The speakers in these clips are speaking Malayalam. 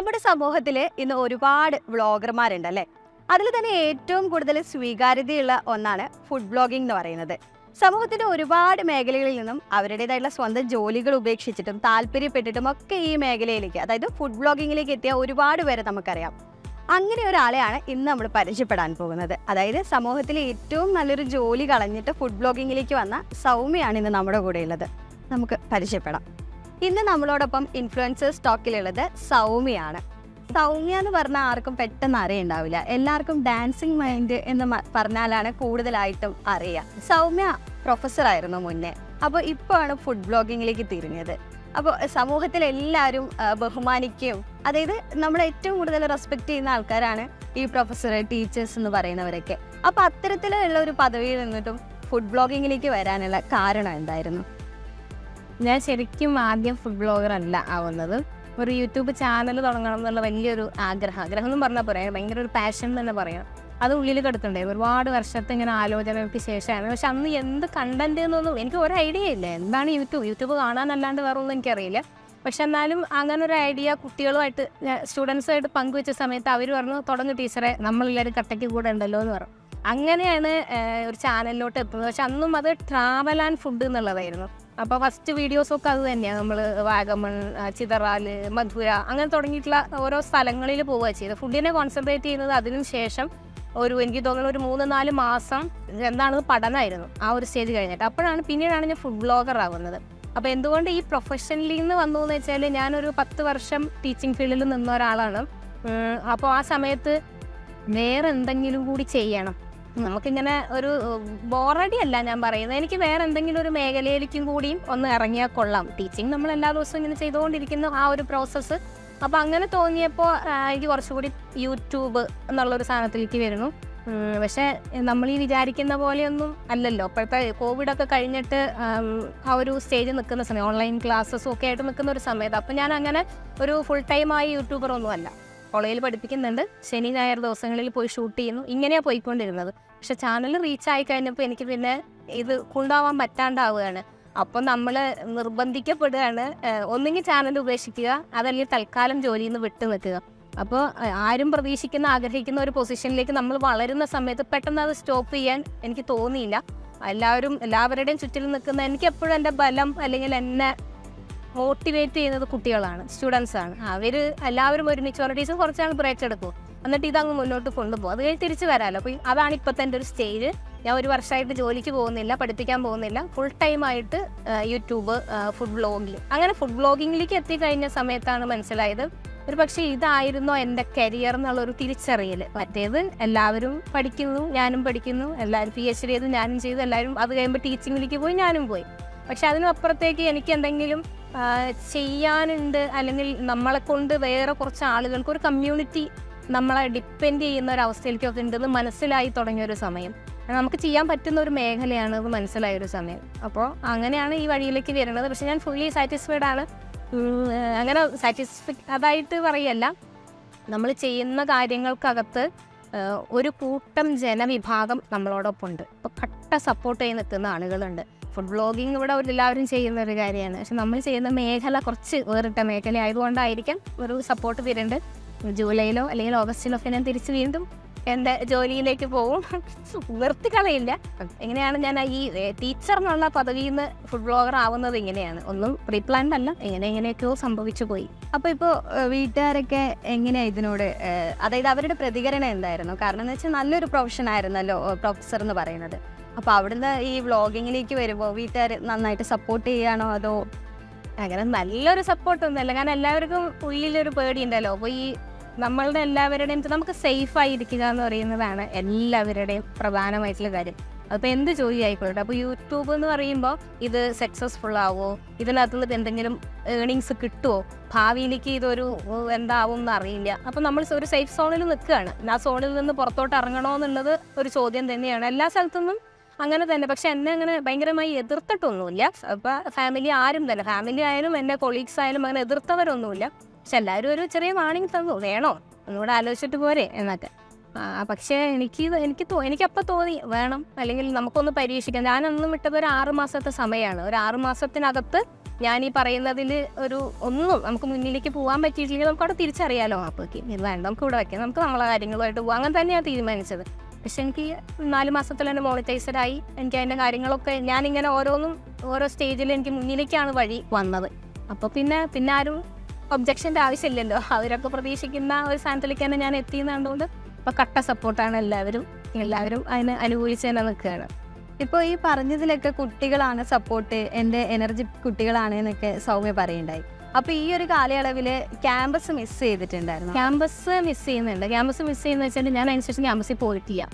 നമ്മുടെ സമൂഹത്തിൽ ഇന്ന് ഒരുപാട് വ്ളോഗർമാരുണ്ട് അല്ലേ? അതിൽ തന്നെ ഏറ്റവും കൂടുതൽ സ്വീകാര്യതയുള്ള ഒന്നാണ് ഫുഡ് ബ്ലോഗിംഗ് എന്ന് പറയുന്നത്. സമൂഹത്തിന്റെ ഒരുപാട് മേഖലകളിൽ നിന്നും അവരുടേതായിട്ടുള്ള സ്വന്തം ജോലികൾ ഉപേക്ഷിച്ചിട്ടും താല്പര്യപ്പെട്ടിട്ടും ഒക്കെ ഈ മേഖലയിലേക്ക് അതായത് ഫുഡ് ബ്ലോഗിങ്ങിലേക്ക് എത്തിയ ഒരുപാട് പേരെ നമുക്കറിയാം. അങ്ങനെ ഒരാളെയാണ് ഇന്ന് നമ്മൾ പരിചയപ്പെടാൻ പോകുന്നത്. അതായത് സമൂഹത്തിലെ ഏറ്റവും നല്ലൊരു ജോലി കളഞ്ഞിട്ട് ഫുഡ് ബ്ലോഗിങ്ങിലേക്ക് വന്ന സൗമ്യയാണ് ഇന്ന് നമ്മുടെ കൂടെയുള്ളത്. നമുക്ക് പരിചയപ്പെടാം. ഇന്ന് നമ്മളോടൊപ്പം ഇൻഫ്ലുവൻസേഴ്സ് സ്റ്റോക്കിലുള്ളത് സൗമ്യയാണ് സൗമ്യ എന്ന് പറഞ്ഞാൽ ആർക്കും പെട്ടെന്ന് അറിയുണ്ടാവില്ല. എല്ലാവർക്കും ഡാൻസിങ് മൈൻഡ് എന്ന് പറഞ്ഞാലാണ് കൂടുതലായിട്ടും അറിയുക സൗമ്യ പ്രൊഫസർ ആയിരുന്നു മുന്നേ. അപ്പോൾ ഇപ്പോഴാണ് ഫുഡ് ബ്ലോഗിങ്ങിലേക്ക് തിരിഞ്ഞത്. അപ്പോൾ ആ, ബഹുമാനിക്കുകയും അതായത് നമ്മൾ ഏറ്റവും കൂടുതൽ റെസ്പെക്ട് ചെയ്യുന്ന ആൾക്കാരാണ് ഈ പ്രൊഫസർ ടീച്ചേഴ്സ് എന്ന് പറയുന്നവരൊക്കെ. അപ്പോൾ അത്തരത്തിലുള്ള ഒരു പദവിയിൽ നിന്നിട്ടും ഫുഡ് ബ്ലോഗിങ്ങിലേക്ക് വരാനുള്ള കാരണം എന്തായിരുന്നു? ഞാൻ ശരിക്കും ആദ്യം ഫുഡ് ബ്ലോഗർ അല്ല ആവുന്നത്. ഒരു യൂട്യൂബ് ചാനൽ തുടങ്ങണം എന്നുള്ള വലിയൊരു ആഗ്രഹം. ആഗ്രഹം എന്ന് പറഞ്ഞാൽ പറയാം ഭയങ്കര ഒരു പാഷൻ തന്നെ പറയാം. അത് ഉള്ളിൽ കിടത്തുണ്ടായിരുന്നു ഒരുപാട് വർഷത്തെ ഇങ്ങനെ ആലോചനകൾക്ക് ശേഷമാണ്. പക്ഷെ അന്ന് എന്ത് കണ്ടന്റ് എന്നൊന്നും എനിക്ക് ഒരു ഐഡിയ ഇല്ല. എന്താണ് യൂട്യൂബ്? യൂട്യൂബ് കാണാനല്ലാണ്ട് വേറെ ഒന്നും എനിക്കറിയില്ല. പക്ഷെ എന്നാലും അങ്ങനെ ഒരു ഐഡിയ കുട്ടികളുമായിട്ട് സ്റ്റുഡൻസുമായിട്ട് പങ്കുവെച്ച സമയത്ത് അവർ പറഞ്ഞു തുടങ്ങും ടീച്ചറെ നമ്മളെല്ലാവരും കട്ടയ്ക്ക് കൂടെ ഉണ്ടല്ലോ എന്ന് പറഞ്ഞു. അങ്ങനെയാണ് ഒരു ചാനലിലോട്ട് എത്തുന്നത്. പക്ഷെ അന്നും അത് ട്രാവൽ ആൻഡ് ഫുഡ് എന്നുള്ളതായിരുന്നു. അപ്പോൾ ഫസ്റ്റ് വീഡിയോസൊക്കെ അത് തന്നെയാണ് നമ്മൾ വാഗമൺ ചിതറാൽ മധുര അങ്ങനെ തുടങ്ങിയിട്ടുള്ള ഓരോ സ്ഥലങ്ങളിൽ പോവുക ചെയ്തത്. ഫുഡിനെ കോൺസെൻട്രേറ്റ് ചെയ്യുന്നത് അതിനു ശേഷം ഒരു എനിക്ക് തോന്നുന്നു ഒരു മൂന്ന് നാല് മാസം എന്താണ് പഠനമായിരുന്നു ആ ഒരു സ്റ്റേജ് കഴിഞ്ഞിട്ട്. അപ്പോഴാണ് പിന്നീടാണ് ഞാൻ ഫുഡ് ബ്ലോഗർ ആവുന്നത്. അപ്പോൾ എന്തുകൊണ്ട് ഈ പ്രൊഫഷനിൽ നിന്ന് വന്നു എന്ന് വെച്ചാൽ ഞാനൊരു പത്ത് വർഷം ടീച്ചിങ് ഫീൽഡിൽ നിന്ന ഒരാളാണ്. അപ്പോൾ ആ സമയത്ത് വേറെ എന്തെങ്കിലും കൂടി ചെയ്യണം. നമുക്കിങ്ങനെ ഒരു ബോറടി അല്ല ഞാൻ പറയുന്നത്. എനിക്ക് വേറെ എന്തെങ്കിലും ഒരു മേഖലയിലേക്കും കൂടിയും ഒന്ന് ഇറങ്ങിയാൽ കൊള്ളാം. ടീച്ചിങ് നമ്മൾ എല്ലാ ദിവസവും ഇങ്ങനെ ചെയ്തുകൊണ്ടിരിക്കുന്നു ആ ഒരു പ്രോസസ്സ് അപ്പോൾ അങ്ങനെ തോന്നിയപ്പോൾ എനിക്ക് കുറച്ചുകൂടി യൂട്യൂബ് എന്നുള്ളൊരു സാധനത്തിലേക്ക് വരുന്നു. പക്ഷേ നമ്മൾ ഈ വിചാരിക്കുന്ന പോലെയൊന്നും അല്ലല്ലോ. ഇപ്പോഴത്തെ കോവിഡൊക്കെ കഴിഞ്ഞിട്ട് ആ ഒരു സ്റ്റേജ് നിൽക്കുന്ന സമയം ഓൺലൈൻ ക്ലാസ്സസും ഒക്കെ ആയിട്ട് നിൽക്കുന്ന ഒരു സമയത്ത്. അപ്പോൾ ഞാൻ അങ്ങനെ ഒരു ഫുൾ ടൈമായി യൂട്യൂബർ ഒന്നും അല്ല. കോളേജിൽ പഠിപ്പിക്കുന്നുണ്ട്. ശനി ഞായർ ദിവസങ്ങളിൽ പോയി ഷൂട്ട് ചെയ്യുന്നു. ഇങ്ങനെയാണ് പോയിക്കൊണ്ടിരുന്നത്. പക്ഷെ ചാനൽ റീച്ച് ആയി കഴിഞ്ഞപ്പോൾ എനിക്ക് പിന്നെ ഇത് കൊണ്ടുപോകാൻ പറ്റാണ്ടാവുകയാണ്. അപ്പം നമ്മൾ നിർബന്ധിക്കപ്പെടുകയാണ്. ഒന്നുകിൽ ചാനൽ ഉപേക്ഷിക്കുക അതല്ലെങ്കിൽ തൽക്കാലം ജോലിയിൽ നിന്ന് വിട്ടു നിൽക്കുക അപ്പോൾ ആരും പ്രതീക്ഷിക്കുന്ന ആഗ്രഹിക്കുന്ന ഒരു പൊസിഷനിലേക്ക് നമ്മൾ വളരുന്ന സമയത്ത് പെട്ടെന്ന് അത് സ്റ്റോപ്പ് ചെയ്യാൻ എനിക്ക് തോന്നിയില്ല. എല്ലാവരും എല്ലാവരുടെയും ചുറ്റിൽ നിൽക്കുന്ന എനിക്ക് എപ്പോഴും എന്റെ ബലം അല്ലെങ്കിൽ എന്നെ മോട്ടിവേറ്റ് ചെയ്യുന്നത് കുട്ടികളാണ് സ്റ്റുഡൻസ് ആണ്. അവർ എല്ലാവരും ഒരുമിച്ച് ഒരു ടീച്ചർ കുറച്ചാൾ ബ്രേക്ക് എടുക്കും. എന്നിട്ട് ഇതങ്ങ് മുന്നോട്ട് കൊണ്ടുപോകും. അത് കഴിഞ്ഞ് തിരിച്ച് വരാമല്ലോ. അപ്പോൾ അതാണ് ഇപ്പോഴത്തെ എന്റെ ഒരു സ്റ്റേജ് ഞാൻ ഒരു വർഷമായിട്ട് ജോലിക്ക് പോകുന്നില്ല പഠിപ്പിക്കാൻ പോകുന്നില്ല. ഫുൾ ടൈം ആയിട്ട് യൂട്യൂബ് ഫുഡ് വ്ളോഗിൽ അങ്ങനെ ഫുഡ് ബ്ലോഗിങ്ങിലേക്ക് എത്തിക്കഴിഞ്ഞ സമയത്താണ് മനസ്സിലായത് ഒരു പക്ഷേ ഇതായിരുന്നോ എന്റെ കരിയർ എന്നുള്ളൊരു തിരിച്ചറിയൽ മറ്റേത് എല്ലാവരും പഠിക്കുന്നു ഞാനും പഠിക്കുന്നു എല്ലാവരും പി എച്ച് ഡി ചെയ്ത് ഞാനും ചെയ്തു എല്ലാവരും അത് കഴിയുമ്പോൾ ടീച്ചിങ്ങിലേക്ക് പോയി ഞാനും പോയി. പക്ഷെ അതിനപ്പുറത്തേക്ക് എനിക്ക് എന്തെങ്കിലും ചെയ്യാനുണ്ട്. അല്ലെങ്കിൽ നമ്മളെ കൊണ്ട് വേറെ കുറച്ച് ആളുകൾക്ക് ഒരു കമ്മ്യൂണിറ്റി നമ്മളെ ഡിപ്പെൻഡ് ചെയ്യുന്ന ഒരു അവസ്ഥയിലേക്കൊക്കെ ഉണ്ടെന്ന് മനസ്സിലായി തുടങ്ങിയ ഒരു സമയം. നമുക്ക് ചെയ്യാൻ പറ്റുന്ന ഒരു മേഖലയാണ് അത് മനസ്സിലായ ഒരു സമയം. അപ്പോൾ അങ്ങനെയാണ് ഈ വഴിയിലേക്ക് വരുന്നത്. പക്ഷെ ഞാൻ ഫുള്ളി സാറ്റിസ്ഫൈഡ് ആണ്. അങ്ങനെ സാറ്റിസ്ഫൈ അതായിട്ട് പറയല്ല. നമ്മൾ ചെയ്യുന്ന കാര്യങ്ങൾക്കകത്ത് ഒരു കൂട്ടം ജനവിഭാഗം നമ്മളോടൊപ്പം ഉണ്ട് ഇപ്പോൾ കട്ട സപ്പോർട്ട് ചെയ്ത് നിൽക്കുന്ന ആളുകളുണ്ട്. ഫുഡ് ബ്ലോഗിങ് ഇവിടെ എല്ലാവരും ചെയ്യുന്ന ഒരു കാര്യമാണ്. പക്ഷെ നമ്മൾ ചെയ്യുന്ന മേഖല കുറച്ച് വേറിട്ട മേഖല ആയതുകൊണ്ടായിരിക്കാം ഒരു സപ്പോർട്ട് വരുന്നുണ്ട്. ജൂലൈയിലോ അല്ലെങ്കിൽ ഓഗസ്റ്റിലോ ഒക്കെ ഞാൻ തിരിച്ച് വീണ്ടും എന്റെ ജോലിയിലേക്ക് പോകും നിർത്തി കളയില്ല. എങ്ങനെയാണ് ഞാൻ ഈ ടീച്ചർ എന്നുള്ള പദവിയിൽ നിന്ന് ഫുഡ് ബ്ലോഗർ ആവുന്നത് ഇങ്ങനെയാണ് ഒന്നും പ്രീ പ്ലാൻഡ് അല്ല. എങ്ങനെ എങ്ങനെയൊക്കെയോ സംഭവിച്ചു പോയി. അപ്പോൾ ഇപ്പോ ഏഹ്, വീട്ടുകാരൊക്കെ എങ്ങനെയാ ഇതിനോട് അതായത് അവരുടെ പ്രതികരണം എന്തായിരുന്നു? കാരണം എന്ന് വെച്ചാൽ നല്ലൊരു പ്രൊഫഷൻ ആയിരുന്നല്ലോ പ്രൊഫസർ എന്ന് പറയുന്നത്. അപ്പൊ അവിടുന്ന് ഈ വ്ളോഗിങ്ങിലേക്ക് വരുമ്പോൾ വീട്ടുകാർ നന്നായിട്ട് സപ്പോർട്ട് ചെയ്യാണോ അതോ? അങ്ങനെ നല്ലൊരു സപ്പോർട്ട് ഒന്നുമല്ല കാരണം എല്ലാവർക്കും ഉള്ളിലൊരു പേടിയുണ്ടല്ലോ അപ്പോൾ ഈ നമ്മളുടെ എല്ലാവരുടെയും നമുക്ക് സേഫ് ആയിരിക്കുക എന്ന് പറയുന്നതാണ് എല്ലാവരുടെയും പ്രധാനമായിട്ടുള്ള കാര്യം. അപ്പോൾ എന്ത് ജോലി ആയിക്കോട്ടെ. അപ്പോൾ യൂട്യൂബ് എന്ന് പറയുമ്പോൾ ഇത് സക്സസ്ഫുൾ ആവോ? ഇതിനകത്തുള്ളത് എന്തെങ്കിലും ഏണിങ്സ് കിട്ടുമോ ഭാവിയിലേക്ക് ഇതൊരു എന്താവും എന്ന് അറിയില്ല. അപ്പോൾ നമ്മൾ ഒരു സേഫ് സോണിൽ നിൽക്കുകയാണ്. ആ സോണിൽ നിന്ന് പുറത്തോട്ട് ഇറങ്ങണോ എന്നുള്ളത് ഒരു ചോദ്യം തന്നെയാണ്. എല്ലാ സ്ഥലത്തുനിന്നും അങ്ങനെ തന്നെ. പക്ഷെ എന്നെ അങ്ങനെ ഭയങ്കരമായി എതിർത്തിട്ടൊന്നുമില്ല. അപ്പോൾ ഫാമിലി ആരും തന്നെ. ഫാമിലി ആയാലും എന്റെ കൊളീഗ്സ് ആയാലും അങ്ങനെ എതിർത്തവരൊന്നുമില്ല. പക്ഷെ എല്ലാവരും ഒരു ചെറിയ വാണിംഗ് തന്നു. വേണോ? ഒന്നുകൂടെ ആലോചിച്ചിട്ട് പോരെ എന്നൊക്കെ. പക്ഷേ എനിക്ക് എനിക്ക് എനിക്കപ്പോൾ തോന്നി വേണം. അല്ലെങ്കിൽ നമുക്കൊന്ന് പരീക്ഷിക്കാം. ഞാനൊന്നും വിട്ടത് ഒരു ആറ് മാസത്തെ സമയമാണ്. ഒരു ആറ് മാസത്തിനകത്ത് ഞാൻ ഈ പറയുന്നതിൽ ഒരു ഒന്നും നമുക്ക് മുന്നിലേക്ക് പോകാൻ പറ്റിയിട്ടില്ലെങ്കിൽ നമുക്ക് അവിടെ തിരിച്ചറിയാലോ അപ്പോൾ വേണ്ട നമുക്ക് ഇവിടെ വയ്ക്കാം നമുക്ക് നമ്മളെ കാര്യങ്ങളുമായിട്ട് പോകാം അങ്ങനെ തന്നെയാണ് തീരുമാനിച്ചത്. പക്ഷെ എനിക്ക് നാല് മാസത്തിൽ തന്നെ മോണിറ്റൈസഡ് ആയി. എനിക്ക് അതിന്റെ കാര്യങ്ങളൊക്കെ ഞാനിങ്ങനെ ഓരോന്നും ഓരോ സ്റ്റേജിൽ എനിക്ക് മുന്നിലേക്കാണ് വഴി വന്നത്. അപ്പോൾ പിന്നെ പിന്നെ ആരും ഒബ്ജക്ഷന്റെ ആവശ്യമില്ലല്ലോ. അവരൊക്കെ പ്രതീക്ഷിക്കുന്ന ഒരു സ്ഥാനത്തിലേക്ക് തന്നെ ഞാൻ എത്തിയെന്നുകൊണ്ട് ഇപ്പോൾ കട്ട സപ്പോർട്ടാണ് എല്ലാവരും എല്ലാവരും അതിന് അനുകൂലിച്ച് തന്നെ നിൽക്കുകയാണ്. ഇപ്പോൾ ഈ പറഞ്ഞതിലൊക്കെ കുട്ടികളാണ് സപ്പോർട്ട് എന്റെ എനർജി കുട്ടികളാണ് എന്നൊക്കെ സൗമ്യ പറയുണ്ടായി. അപ്പോൾ ഈ ഒരു കാലയളവിൽ ക്യാമ്പസ് മിസ് ചെയ്തിട്ടുണ്ടായിരുന്നു? ക്യാമ്പസ് മിസ് ചെയ്യുന്നുണ്ട്. ക്യാമ്പസ് മിസ് ചെയ്യുന്ന വെച്ചാൽ ഞാൻ അതിനുശേഷം ക്യാമ്പസിൽ പോയിട്ടില്ല.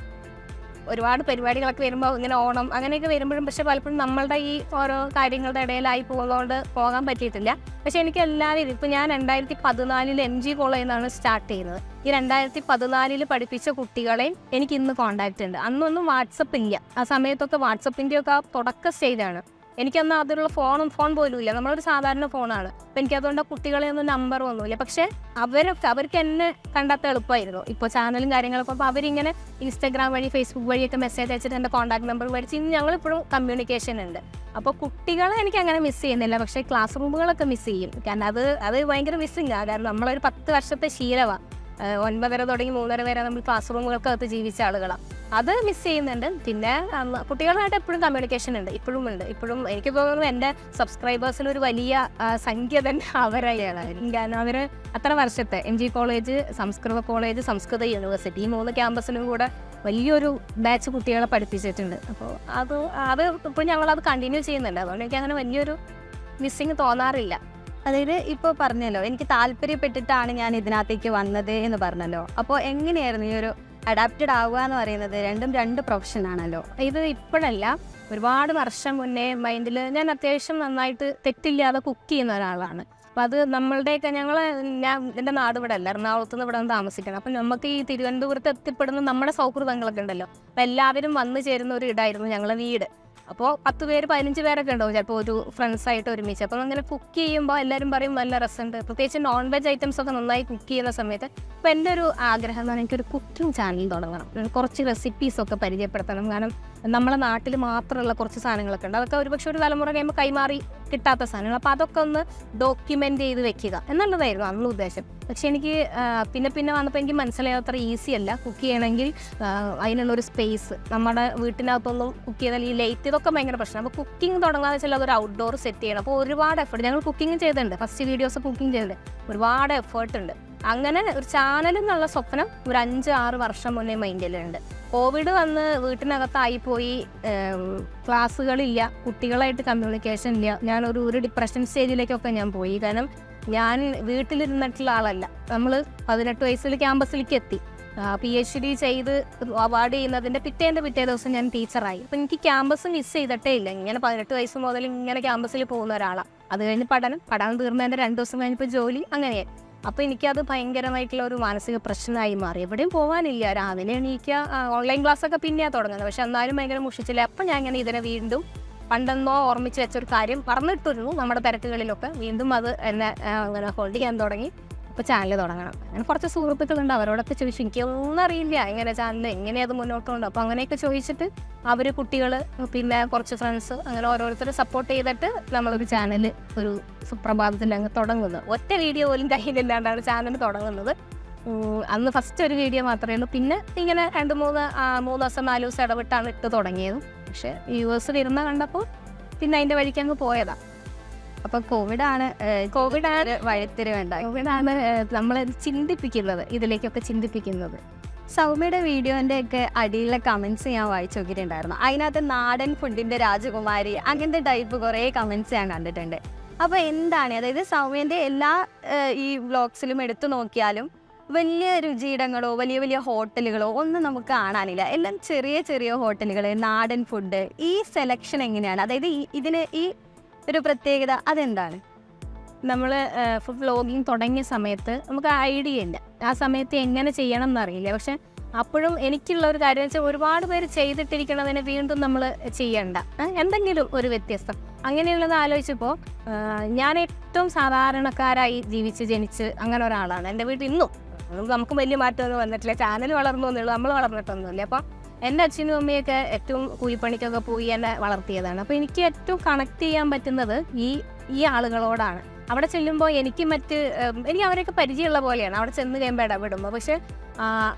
ഒരുപാട് പരിപാടികളൊക്കെ വരുമ്പോൾ ഇങ്ങനെ ഓണം അങ്ങനെയൊക്കെ വരുമ്പോഴും പക്ഷെ പലപ്പോഴും നമ്മളുടെ ഈ ഓരോ കാര്യങ്ങളുടെ ഇടയിലായി പോകുന്നതുകൊണ്ട് പോകാൻ പറ്റിയിട്ടില്ല. പക്ഷെ എനിക്ക് എല്ലാവരും ഇപ്പം ഞാൻ രണ്ടായിരത്തി പതിനാലിൽ എം ജി കോളേജിൽ നിന്നാണ് സ്റ്റാർട്ട് ചെയ്യുന്നത്. ഈ രണ്ടായിരത്തി പതിനാലിൽ പഠിപ്പിച്ച കുട്ടികളെയും എനിക്ക് ഇന്ന് കോണ്ടാക്റ്റ് ഉണ്ട്. അന്നൊന്നും വാട്സപ്പ് ഇല്ല. ആ സമയത്തൊക്കെ വാട്സപ്പിന്റെയൊക്കെ തുടക്ക സ്റ്റേജാണ് എനിക്കന്ന് അതിലുള്ള ഫോണും ഫോൺ പോലും ഇല്ല. നമ്മളൊരു സാധാരണ ഫോണാണ്. അപ്പം എനിക്ക് അതുകൊണ്ട് കുട്ടികളെ ഒന്നും നമ്പർ ഒന്നുമില്ല. പക്ഷെ അവരൊക്കെ അവർക്ക് എന്നെ കണ്ടെത്താൻ എളുപ്പമായിരുന്നു. ഇപ്പോൾ ചാനലും കാര്യങ്ങളൊക്കെ അപ്പോൾ അവരിങ്ങനെ ഇൻസ്റ്റാഗ്രാം വഴി ഫേസ്ബുക്ക് വഴിയൊക്കെ മെസ്സേജ് അയച്ചിട്ട് എന്റെ കോൺടാക്ട് നമ്പർ മേടിച്ച് ഇന്ന് ഞങ്ങളിപ്പോഴും കമ്മ്യൂണിക്കേഷൻ ഉണ്ട്. അപ്പോൾ കുട്ടികളെ എനിക്ക് അങ്ങനെ മിസ് ചെയ്യുന്നില്ല. പക്ഷേ ക്ലാസ് റൂമുകളൊക്കെ മിസ് ചെയ്യും. കാരണം അത് അത് ഭയങ്കര മിസ്സിങ് ആണ് കാരണം നമ്മളൊരു പത്ത് വർഷത്തെ ശീലമാണ് ഒൻപതര തുടങ്ങി മൂന്നര വരെ നമ്മൾ ക്ലാസ് റൂമുകൾക്കകത്ത് ജീവിച്ച ആളുകളാണ് അത് മിസ് ചെയ്യുന്നുണ്ട്. പിന്നെ കുട്ടികളുമായിട്ട് എപ്പോഴും കമ്മ്യൂണിക്കേഷൻ ഉണ്ട്. ഇപ്പോഴും ഉണ്ട്. ഇപ്പോഴും എനിക്ക് തോന്നുന്നു എന്റെ സബ്സ്ക്രൈബേഴ്സിന് ഒരു വലിയ സംഖ്യ തന്നെ അവരാണ് കാരണം അവർ അത്ര വർഷത്തെ M G college Sanskrit college Sanskrit university ഈ മൂന്ന് ക്യാമ്പസിനും കൂടെ വലിയൊരു ബാച്ച് കുട്ടികളെ പഠിപ്പിച്ചിട്ടുണ്ട്. അപ്പോൾ അത് അത് ഇപ്പോൾ ഞങ്ങളത് കണ്ടിന്യൂ ചെയ്യുന്നുണ്ട്. അതുകൊണ്ട് എനിക്ക് അങ്ങനെ വലിയൊരു മിസ്സിങ് തോന്നാറില്ല. അതായത് ഇപ്പോൾ പറഞ്ഞല്ലോ എനിക്ക് താല്പര്യപ്പെട്ടിട്ടാണ് ഞാൻ ഇതിനകത്തേക്ക് വന്നത് എന്ന് പറഞ്ഞല്ലോ. അപ്പോൾ എങ്ങനെയായിരുന്നു ഈ ഒരു അഡാപ്റ്റഡ് ആവുക എന്ന് പറയുന്നത് രണ്ടും രണ്ട് പ്രൊഫഷൻ ആണല്ലോ. ഇത് ഇപ്പോഴല്ല ഒരുപാട് വർഷം മുന്നേ മൈൻഡിൽ ഞാൻ അത്യാവശ്യം നന്നായിട്ട് തെറ്റില്ലാതെ കുക്ക് ചെയ്യുന്ന ഒരാളാണ്. അപ്പം അത് നമ്മളുടെയൊക്കെ ഞങ്ങൾ ഞാൻ എന്റെ നാട് ഇവിടെ അല്ല എറണാകുളത്ത് ഇവിടെ നിന്ന് താമസിക്കണം. അപ്പം നമുക്ക് ഈ തിരുവനന്തപുരത്ത് എത്തിപ്പെടുന്ന നമ്മുടെ സൗഹൃദങ്ങളൊക്കെ ഉണ്ടല്ലോ. അപ്പം എല്ലാവരും വന്നു ചേരുന്ന ഒരു ഇടായിരുന്നു ഞങ്ങളുടെ വീട്. അപ്പോൾ പത്ത് പേര് പതിനഞ്ച് പേരൊക്കെ ഉണ്ടാവും ചിലപ്പോൾ ഒരു ഫ്രണ്ട്സായിട്ട് ഒരുമിച്ച്. അപ്പം അങ്ങനെ കുക്ക് ചെയ്യുമ്പോൾ എല്ലാവരും പറയും നല്ല രസമുണ്ട്. പ്രത്യേകിച്ച് നോൺ വെജ് ഐറ്റംസ് ഒക്കെ നന്നായി കുക്ക് ചെയ്യുന്ന സമയത്ത് അപ്പോൾ എന്റെ ഒരു ആഗ്രഹം എന്ന് പറഞ്ഞാൽ എനിക്കൊരു കുക്കിംഗ് ചാനൽ തുടങ്ങണം. കുറച്ച് റെസിപ്പീസ് ഒക്കെ പരിചയപ്പെടുത്തണം. കാരണം നമ്മളെ നാട്ടിൽ മാത്രമുള്ള കുറച്ച് സാധനങ്ങളൊക്കെ ഉണ്ട്. അതൊക്കെ ഒരുപക്ഷെ ഒരു തലമുറ കഴിയുമ്പോൾ കൈമാറി കിട്ടാത്ത സാധനങ്ങൾ. അപ്പോൾ അതൊക്കെ ഒന്ന് ഡോക്യുമെന്റ് ചെയ്ത് വെക്കുക. എന്നുള്ളതായിരുന്നു അന്നുള്ള ഉദ്ദേശം. പക്ഷെ എനിക്ക് പിന്നെ പിന്നെ വന്നപ്പോൾ എനിക്ക് മനസ്സിലായത് അത്ര ഈസി അല്ല. കുക്ക് ചെയ്യണമെങ്കിൽ അതിനുള്ളൊരു സ്പേസ് നമ്മുടെ വീട്ടിനകത്തൊന്നും കുക്ക് ചെയ്താൽ ഈ ലൈറ്റ് ഇതൊക്കെ ഭയങ്കര പ്രശ്നം. അപ്പോൾ കുക്കിംഗ് തുടങ്ങാന്ന് വെച്ചാൽ അതൊരു ഔട്ട്ഡോർ സെറ്റ് ചെയ്യണം. അപ്പോൾ ഒരുപാട് എഫേർട്ട് ഞങ്ങൾ കുക്കിംഗ് ചെയ്തിട്ടുണ്ട്. ഫസ്റ്റ് വീഡിയോസ് കുക്കിംഗ് ചെയ്തിട്ടുണ്ട്. ഒരുപാട് എഫേർട്ട് ഉണ്ട്. അങ്ങനെ ഒരു ചാനൽ എന്നുള്ള സ്വപ്നം ഒരു അഞ്ച് ആറ് വർഷം മുന്നേ മൈൻഡിലുണ്ട് കോവിഡ് വന്ന് വീട്ടിനകത്തായി പോയി ക്ലാസ്സുകളില്ല കുട്ടികളായിട്ട് കമ്മ്യൂണിക്കേഷൻ ഇല്ല. ഞാനൊരു ഒരു ഡിപ്രഷൻ സ്റ്റേജിലേക്കൊക്കെ ഞാൻ പോയി. കാരണം ഞാൻ വീട്ടിലിരുന്നിട്ടുള്ള ആളല്ല. നമ്മൾ പതിനെട്ട് വയസ്സിൽ ക്യാമ്പസിലേക്ക് എത്തി പി എച്ച് ഡി ചെയ്ത് അവാർഡ് ചെയ്യുന്നതിന്റെ പിറ്റേന്റെ പിറ്റേ ദിവസം ഞാൻ ടീച്ചറായി അപ്പം എനിക്ക് ക്യാമ്പസ് മിസ് ചെയ്തിട്ടേ ഇല്ല. ഇങ്ങനെ പതിനെട്ട് വയസ്സ് മുതൽ ഇങ്ങനെ ക്യാമ്പസിൽ പോകുന്ന ഒരാളാണ് അത് കഴിഞ്ഞ് പഠനം പഠനം തീർന്നതിന്റെ രണ്ട് ദിവസം കഴിഞ്ഞപ്പോൾ ജോലി അങ്ങനെയായി. അപ്പോൾ എനിക്കത് ഭയങ്കരമായിട്ടുള്ള ഒരു മാനസിക പ്രശ്നമായി മാറി. എവിടെയും പോകാനില്ല രാവിലെ എണീക്കുക ഓൺലൈൻ ക്ലാസ് ഒക്കെ പിന്നെയാണ് തുടങ്ങുന്നത്. പക്ഷെ എന്നാലും ഭയങ്കര മുഷിച്ചില്ല. അപ്പം ഞാൻ ഇങ്ങനെ ഇതിനെ വീണ്ടും പണ്ടെന്നോ ഓർമ്മിച്ച് വെച്ചൊരു കാര്യം പറഞ്ഞിട്ടിരുന്നു നമ്മുടെ തിരക്കുകളിലൊക്കെ. വീണ്ടും അത് എന്നെ അങ്ങനെ ഹോൾഡ് ചെയ്യാൻ തുടങ്ങി. അപ്പോൾ ചാനൽ തുടങ്ങണം. അങ്ങനെ കുറച്ച് സുഹൃത്തുക്കളുണ്ട് അവരോടൊക്കെ ചോദിച്ചു എനിക്കൊന്നും അറിയില്ല ഇങ്ങനെ ചാനൽ എങ്ങനെ അത് മുന്നോട്ട് കൊണ്ട് അപ്പോൾ അങ്ങനെയൊക്കെ ചോദിച്ചിട്ട് അവർ കുട്ടികൾ പിന്നെ കുറച്ച് ഫ്രണ്ട്സ് അങ്ങനെ ഓരോരുത്തർ സപ്പോർട്ട് ചെയ്തിട്ട് നമ്മളൊരു ചാനൽ ഒരു സുപ്രഭാതത്തിൽ അങ്ങ് തുടങ്ങുന്നത് ഒറ്റ വീഡിയോ പോലും കയ്യിലില്ലാണ്ടാണ് ചാനൽ തുടങ്ങുന്നത്. അന്ന് ഫസ്റ്റ് ഒരു വീഡിയോ മാത്രമേ ഉള്ളൂ. പിന്നെ ഇങ്ങനെ രണ്ട് മൂന്ന് മൂന്ന് ദിവസം നാല് ദിവസം ഇടവിട്ടാണ് ഇട്ട് തുടങ്ങിയത്. പക്ഷേ വ്യൂവേഴ്സ് വരുന്ന കണ്ടപ്പോൾ പിന്നെ അതിന്റെ വഴിക്ക് അങ്ങ് പോയതാ. അപ്പോൾ കോവിഡാണ് കോവിഡാണ്. കോവിഡ് കോവിഡാണ് നമ്മളെ ചിന്തിപ്പിക്കുന്നത് ഇതിലേക്കൊക്കെ ചിന്തിപ്പിക്കുന്നത്. സൗമ്യയുടെ വീഡിയോന്റെ ഒക്കെ അടിയിലെ കമന്റ്സ് ഞാൻ വായിച്ചു നോക്കിയിട്ടുണ്ടായിരുന്നു. അതിനകത്ത് നാടൻ ഫുഡിന്റെ രാജകുമാരി അങ്ങനത്തെ ടൈപ്പ് കുറേ കമന്റ്സ് ഞാൻ കണ്ടിട്ടുണ്ട്. അപ്പോൾ എന്താണ് അതായത് സൗമ്യന്റെ എല്ലാ ഈ വ്ളോഗ്സിലും എടുത്തു നോക്കിയാലും വലിയ രുചിയിടങ്ങളോ വലിയ വലിയ ഹോട്ടലുകളോ ഒന്നും നമുക്ക് കാണാനില്ല. എല്ലാം ചെറിയ ചെറിയ ഹോട്ടലുകൾ നാടൻ ഫുഡ് ഈ സെലക്ഷൻ എങ്ങനെയാണ്? അതായത് ഈ ഇതിന് ഈ ഒരു പ്രത്യേകത അതെന്താണ്? നമ്മൾ ഫുഡ് വ്ളോഗിങ് തുടങ്ങിയ സമയത്ത് നമുക്ക് ഐഡിയ ഇല്ല. ആ സമയത്ത് എങ്ങനെ ചെയ്യണം എന്നറിയില്ല. പക്ഷെ അപ്പോഴും എനിക്കുള്ള ഒരു കാര്യം വെച്ചാൽ ഒരുപാട് പേര് ചെയ്തിട്ടിരിക്കണതിനെ വീണ്ടും നമ്മൾ ചെയ്യണ്ട. എന്തെങ്കിലും ഒരു വ്യത്യസ്തം. അങ്ങനെയുള്ളത് ആലോചിച്ചപ്പോൾ ഞാൻ ഏറ്റവും സാധാരണക്കാരായി ജീവിച്ച് ജനിച്ച് അങ്ങനെ ഒരാളാണ്. എന്റെ വീട്ടിൽ ഇന്നും. നമുക്ക് വലിയ മാറ്റമൊന്നും വന്നിട്ടില്ല. ചാനൽ വളർന്നു എന്നുള്ളൂ നമ്മൾ വളർന്നിട്ടൊന്നുമില്ല. അപ്പം എന്റെ അച്ഛനും അമ്മയൊക്കെ ഏറ്റവും കൂലിപ്പണിക്കൊക്കെ പോയി എന്നെ വളർത്തിയതാണ്. അപ്പോൾ എനിക്ക് ഏറ്റവും കണക്ട് ചെയ്യാൻ പറ്റുന്നത് ഈ ഈ ആളുകളോടാണ്. അവിടെ ചെല്ലുമ്പോൾ എനിക്ക് മറ്റ് എനിക്ക് അവരെയൊക്കെ പരിചയമുള്ള പോലെയാണ്. അവിടെ ചെന്ന് കഴിയുമ്പോൾ ഇടപെടുമ്പോൾ. പക്ഷെ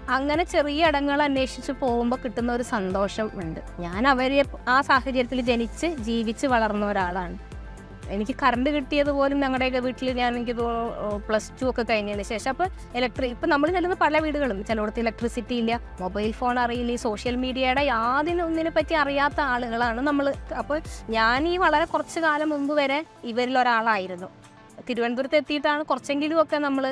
അങ്ങനെ ചെറിയ ഇടങ്ങൾ അന്വേഷിച്ച് പോകുമ്പോൾ കിട്ടുന്ന ഒരു സന്തോഷം ഉണ്ട്. ഞാൻ അവരെ ആ സാഹചര്യത്തിൽ ജനിച്ച് ജീവിച്ച് വളർന്ന ഒരാളാണ്. എനിക്ക് കറണ്ട് കിട്ടിയത് പോലും ഞങ്ങളുടെയൊക്കെ വീട്ടിൽ ഞാൻ എനിക്ക് പ്ലസ് ടു ഒക്കെ കഴിഞ്ഞതിന് ശേഷം. അപ്പോൾ ഇലക്ട്രി ഇപ്പം നമ്മൾ ചെല്ലുന്ന പല വീടുകളും ചിലയിടത്ത് ഇലക്ട്രിസിറ്റി ഇല്ല മൊബൈൽ ഫോൺ അറിയില്ല ഈ സോഷ്യൽ മീഡിയയുടെ യാതൊരു ഒന്നിനെ പറ്റി അറിയാത്ത ആളുകളാണ് നമ്മൾ അപ്പോൾ ഞാൻ ഈ വളരെ കുറച്ച് കാലം മുമ്പ് വരെ ഇവരിൽ ഒരാളായിരുന്നു. തിരുവനന്തപുരത്ത് എത്തിയിട്ടാണ് കുറച്ചെങ്കിലും ഒക്കെ നമ്മൾ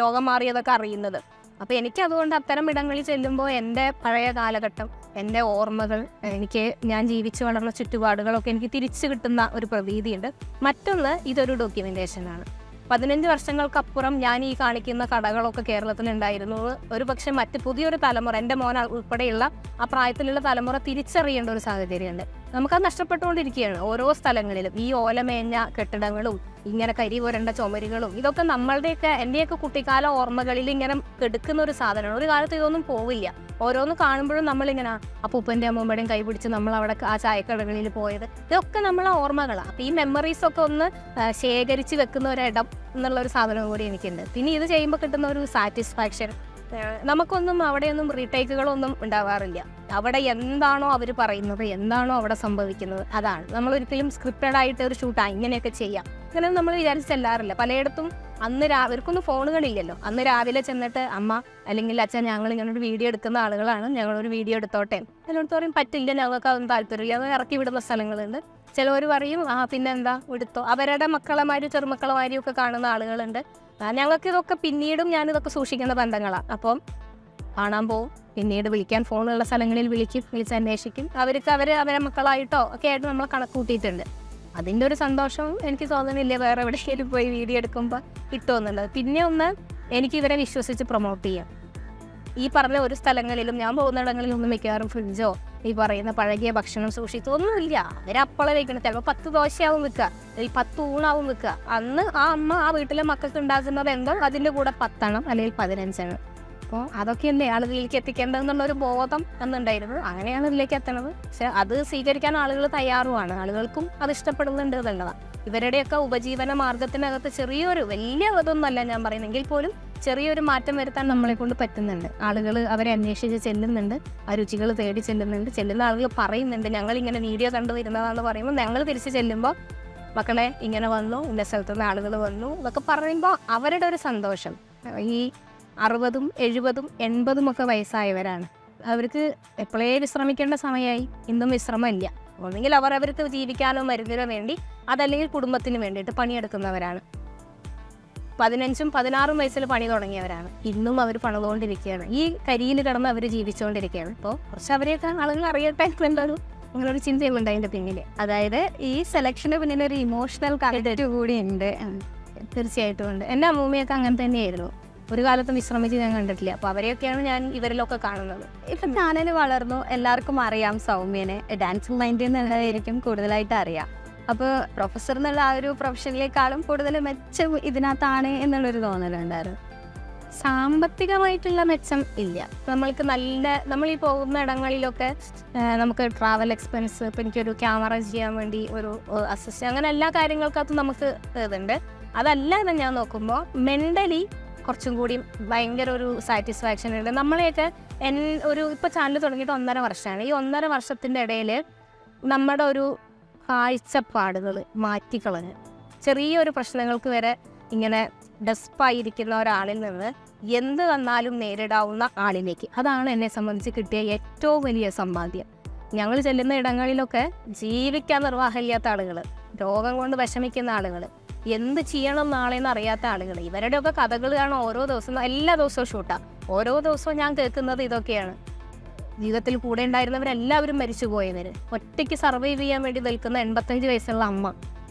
ലോകം മാറിയതൊക്കെ അറിയുന്നത്. അപ്പോൾ എനിക്ക് അതുകൊണ്ട് അത്തരം ഇടങ്ങളിൽ ചെല്ലുമ്പോൾ എന്റെ പഴയ കാലഘട്ടം എന്റെ ഓർമ്മകൾ എനിക്ക് ഞാൻ ജീവിച്ചു വളർന്ന ചുറ്റുപാടുകളൊക്കെ എനിക്ക് തിരിച്ചു കിട്ടുന്ന ഒരു പ്രതീതിയുണ്ട്. മറ്റൊന്ന് ഇതൊരു ഡോക്യുമെന്റേഷനാണ് പതിനഞ്ച് വർഷങ്ങൾക്കപ്പുറം ഞാൻ ഈ കാണിക്കുന്ന കടകളൊക്കെ കേരളത്തിൽ ഉണ്ടായിരുന്നു. ഒരു പക്ഷേ മറ്റ് പുതിയൊരു തലമുറ എന്റെ മോൻ ഉൾപ്പെടെയുള്ള ആ പ്രായത്തിലുള്ള തലമുറ തിരിച്ചറിയേണ്ട ഒരു സാഹചര്യമുണ്ട്. നമുക്കത് നഷ്ടപ്പെട്ടുകൊണ്ടിരിക്കുകയാണ്. ഓരോ സ്ഥലങ്ങളിലും ഈ ഓലമേഞ്ഞ കെട്ടിടങ്ങളും ഇങ്ങനെ കരി പുരണ്ട ചുമരുകളും ഇതൊക്കെ നമ്മളുടെയൊക്കെ എന്റെയൊക്കെ കുട്ടിക്കാല ഓർമ്മകളിൽ ഇങ്ങനെ കെടുക്കുന്ന ഒരു സാധനമാണ്. ഒരു കാലത്ത് ഇതൊന്നും പോവില്ല. ഓരോന്ന് കാണുമ്പോഴും നമ്മളിങ്ങനെ അപ്പൂപ്പന്റെ അമ്മൂമ്മയുടെയും കൈ പിടിച്ച് നമ്മൾ അവിടെ ആ ചായക്കടകളിൽ പോയത്. ഇതൊക്കെ നമ്മളെ ഓർമ്മകളാണ് അപ്പോൾ ഈ മെമ്മറീസ് ഒക്കെ ഒന്ന് ശേഖരിച്ച് വെക്കുന്ന ഒരു ഇടം എന്നുള്ള ഒരു സാധനം കൂടി എനിക്കുണ്ട്. പിന്നെ ഇത് ചെയ്യുമ്പോൾ കിട്ടുന്ന ഒരു സാറ്റിസ്ഫാക്ഷൻ നമുക്കൊന്നും അവിടെയൊന്നും റീടേക്കുകളൊന്നും ഉണ്ടാവാറില്ല. അവിടെ എന്താണോ അവർ പറയുന്നത് എന്താണോ അവിടെ സംഭവിക്കുന്നത് അതാണ്. നമ്മൾ ഒരിക്കലും സ്ക്രിപ്റ്റഡ് ആയിട്ട് ഒരു ഷൂട്ടാ ഇങ്ങനെയൊക്കെ ചെയ്യാം. അങ്ങനെ നമ്മൾ വിചാരിച്ച് ചെല്ലാറില്ല പലയിടത്തും അന്ന് രാ ഫോണുകളില്ലല്ലോ. അന്ന് രാവിലെ ചെന്നിട്ട് അമ്മ അല്ലെങ്കിൽ അച്ഛൻ ഞങ്ങൾ ഇങ്ങനൊരു വീഡിയോ എടുക്കുന്ന ആളുകളാണ്. ഞങ്ങളൊരു വീഡിയോ എടുത്തോട്ടെ. അതിനോട് പറയും പറ്റില്ല ഞങ്ങൾക്ക് അതൊന്നും താല്പര്യമില്ല. അത് ഇറക്കി വിടുന്ന സ്ഥലങ്ങളുണ്ട്. ചിലവർ പറയും ആ പിന്നെന്താ? എടുത്തോ. അവരുടെ മക്കളമാരും ചെറുമക്കളമാരും ഒക്കെ കാണുന്ന ആളുകളുണ്ട്. ഞങ്ങൾക്ക് ഇതൊക്കെ പിന്നീടും ഞാൻ ഇതൊക്കെ സൂക്ഷിക്കുന്ന ബന്ധങ്ങളാണ് അപ്പം കാണാൻ പോവും. പിന്നീട് വിളിക്കാൻ ഫോണുള്ള സ്ഥലങ്ങളിൽ വിളിക്കും വിളിച്ച് അന്വേഷിക്കും. അവർക്ക് അവർ അവരെ മക്കളായിട്ടോ ഒക്കെ ആയിട്ട് നമ്മൾ കണക്ക് കൂട്ടിയിട്ടുണ്ട്. അതിന്റെ ഒരു സന്തോഷം എനിക്ക് തോന്നുന്നില്ല വേറെ എവിടെയെങ്കിലും പോയി വീഡിയോ എടുക്കുമ്പോൾ കിട്ടുമെന്നുള്ളത്. പിന്നെ ഒന്ന് എനിക്ക് ഇവരെ വിശ്വസിച്ച് പ്രൊമോട്ട് ചെയ്യാം. ഈ പറഞ്ഞ ഒരു സ്ഥലങ്ങളിലും ഞാൻ പോകുന്നിടങ്ങളിലൊന്നും മിക്കവാറും ഫ്രിഡ്ജോ ഈ പറയുന്ന പഴകിയ ഭക്ഷണം സൂക്ഷിച്ചു. ഒന്നുമില്ല. അവരപ്പളെ കഴിക്കണം. ചിലപ്പോൾ പത്ത് ദോശയാവും വെക്കുക. ഈ പത്ത് ഊണാവും വെക്കുക. അന്ന് ആ അമ്മ ആ വീട്ടിലെ മക്കൾക്ക് ഉണ്ടാക്കുന്നത് എന്തോ അതിന്റെ കൂടെ പത്തെണ്ണം അല്ലെങ്കിൽ പതിനഞ്ചെണ്ണം. അപ്പോൾ അതൊക്കെ അതൊക്കെയല്ലേ ആളുകളിലേക്ക് എത്തിക്കേണ്ടതെന്നുള്ള ഒരു ബോധം എന്നുണ്ടായിരുന്നു അങ്ങനെയാണ് ഇതിലേക്ക് എത്തണത്. പക്ഷെ അത് സ്വീകരിക്കാൻ ആളുകൾ തയ്യാറുമാണ്. ആളുകൾക്കും അത് ഇഷ്ടപ്പെടുന്നുണ്ട് എന്നുള്ളതാണ്. ഇവരുടെയൊക്കെ ഉപജീവന മാർഗത്തിനകത്ത് ചെറിയൊരു വലിയ ഇതൊന്നുമല്ല ഞാൻ പറയുന്നെങ്കിൽ പോലും ചെറിയൊരു മാറ്റം വരുത്താൻ നമ്മളെ കൊണ്ട് പറ്റുന്നുണ്ട്. ആളുകൾ അവരെ അന്വേഷിച്ച് ചെല്ലുന്നുണ്ട്. ആ രുചികൾ തേടി ചെല്ലുന്നുണ്ട്. ചെല്ലുന്ന ആളുകൾ പറയുന്നുണ്ട് ഞങ്ങൾ ഇങ്ങനെ വീഡിയോ കണ്ടു വരുന്നതാണെന്ന് പറയുമ്പോൾ ഞങ്ങൾ തിരിച്ച് ചെല്ലുമ്പോൾ മക്കളെ ഇങ്ങനെ വന്നു ഇന്ന സ്ഥലത്തു നിന്ന് ആളുകൾ വന്നു എന്നൊക്കെ പറയുമ്പോൾ അവരുടെ ഒരു സന്തോഷം. ഈ അറുപതും എഴുപതും എൺപതും ഒക്കെ വയസ്സായവരാണ്. അവർക്ക് എപ്പോഴേ വിശ്രമിക്കേണ്ട സമയമായി? ഇന്നും വിശ്രമമില്ല. ഒന്നെങ്കിൽ അവർ അവർക്ക് ജീവിക്കാനോ മരുന്നിനോ വേണ്ടി അതല്ലെങ്കിൽ കുടുംബത്തിന് വേണ്ടിയിട്ട് പണിയെടുക്കുന്നവരാണ്. പതിനഞ്ചും പതിനാറും വയസ്സിൽ പണി തുടങ്ങിയവരാണ്. ഇന്നും അവർ പണിതുകൊണ്ടിരിക്കുകയാണ്. ഈ കരിയിൽ കിടന്ന് അവർ ജീവിച്ചുകൊണ്ടിരിക്കുകയാണ്. ഇപ്പോൾ കുറച്ച് അവരെയൊക്കെ ആളുകൾ അറിയട്ടെ എന്നൊരു അങ്ങനെ ഒരു ചിന്തയുണ്ട് അതിന്റെ പിന്നിൽ അതായത് ഈ സെലക്ഷന് പിന്നിൽ ഒരു ഇമോഷണൽ കണക്ട് കൂടി ഉണ്ട്. തീർച്ചയായിട്ടും ഉണ്ട്. എന്റെ അമ്മൂമ്മയൊക്കെ അങ്ങനെ തന്നെയായിരുന്നു. ഒരു കാലത്തും വിശ്രമിച്ച് ഞാൻ കണ്ടിട്ടില്ല. അപ്പോൾ അവരെയൊക്കെയാണ് ഞാൻ ഇവരിലൊക്കെ കാണുന്നത്. ഇപ്പൊ ചാനൽ വളർന്നു. എല്ലാവർക്കും അറിയാം സൗമ്യനെ. ഡാൻസിങ് മൈൻഡിൽ നിന്നായിരിക്കും കൂടുതലായിട്ട് അറിയാം. അപ്പോൾ പ്രൊഫസർ എന്നുള്ള ആ ഒരു പ്രൊഫഷനിലേക്കാളും കൂടുതൽ മെച്ചം ഇതിനകത്താണ് എന്നുള്ളൊരു തോന്നലുണ്ടായിരുന്നു. സാമ്പത്തികമായിട്ടുള്ള മെച്ചം ഇല്ല. നമ്മൾക്ക് നല്ല നമ്മൾ ഈ പോകുന്ന ഇടങ്ങളിലൊക്കെ നമുക്ക് ട്രാവൽ എക്സ്പെൻസ് ഇപ്പം എനിക്കൊരു ക്യാമറ ചെയ്യാൻ വേണ്ടി ഒരു അസിസ്റ്റ് അങ്ങനെ എല്ലാ കാര്യങ്ങൾക്കകത്തും നമുക്ക് ഇതുണ്ട്. അതല്ലാതെ ഞാൻ നോക്കുമ്പോൾ മെന്റലി കുറച്ചും കൂടി ഭയങ്കര ഒരു സാറ്റിസ്ഫാക്ഷൻ ഉണ്ട്. നമ്മളെയൊക്കെ എൻ ഒരു ഇപ്പോൾ ചാനൽ തുടങ്ങിയിട്ട് ഒന്നര വർഷമാണ്. ഈ ഒന്നര വർഷത്തിന്റെ ഇടയിൽ നമ്മുടെ ഒരു കാഴ്ചപ്പാടുകൾ മാറ്റിക്കളഞ്ഞ്. ചെറിയൊരു പ്രശ്നങ്ങൾക്ക് വരെ ഇങ്ങനെ ഡെസ്പായിരിക്കുന്ന ഒരാളിൽ നിന്ന് എന്ത് വന്നാലും നേരിടാവുന്ന ആളിലേക്ക്. അതാണ് എന്നെ സംബന്ധിച്ച് കിട്ടിയ ഏറ്റവും വലിയ സമ്പാദ്യം. ഞങ്ങൾ ചെല്ലുന്ന ഇടങ്ങളിലൊക്കെ ജീവിക്കാൻ നിർവാഹമില്ലാത്ത ആളുകൾ രോഗം കൊണ്ട് വിഷമിക്കുന്ന ആളുകൾ എന്ത് ചെയ്യണം നാളെയെന്ന് അറിയാത്ത ആളുകൾ ഇവരുടെയൊക്കെ കഥകളാണ് ഓരോ ദിവസവും എല്ലാ ദിവസവും ഷൂട്ടാണ് ഓരോ ദിവസവും ഞാൻ കേൾക്കുന്നത് ഇതൊക്കെയാണ്. ജീവിതത്തിൽ കൂടെ ഉണ്ടായിരുന്നവരെല്ലാവരും മരിച്ചു പോയവർ ഒറ്റയ്ക്ക് സർവൈവ് ചെയ്യാൻ വേണ്ടി നിൽക്കുന്ന എൺപത്തഞ്ച് വയസ്സുള്ള അമ്മ.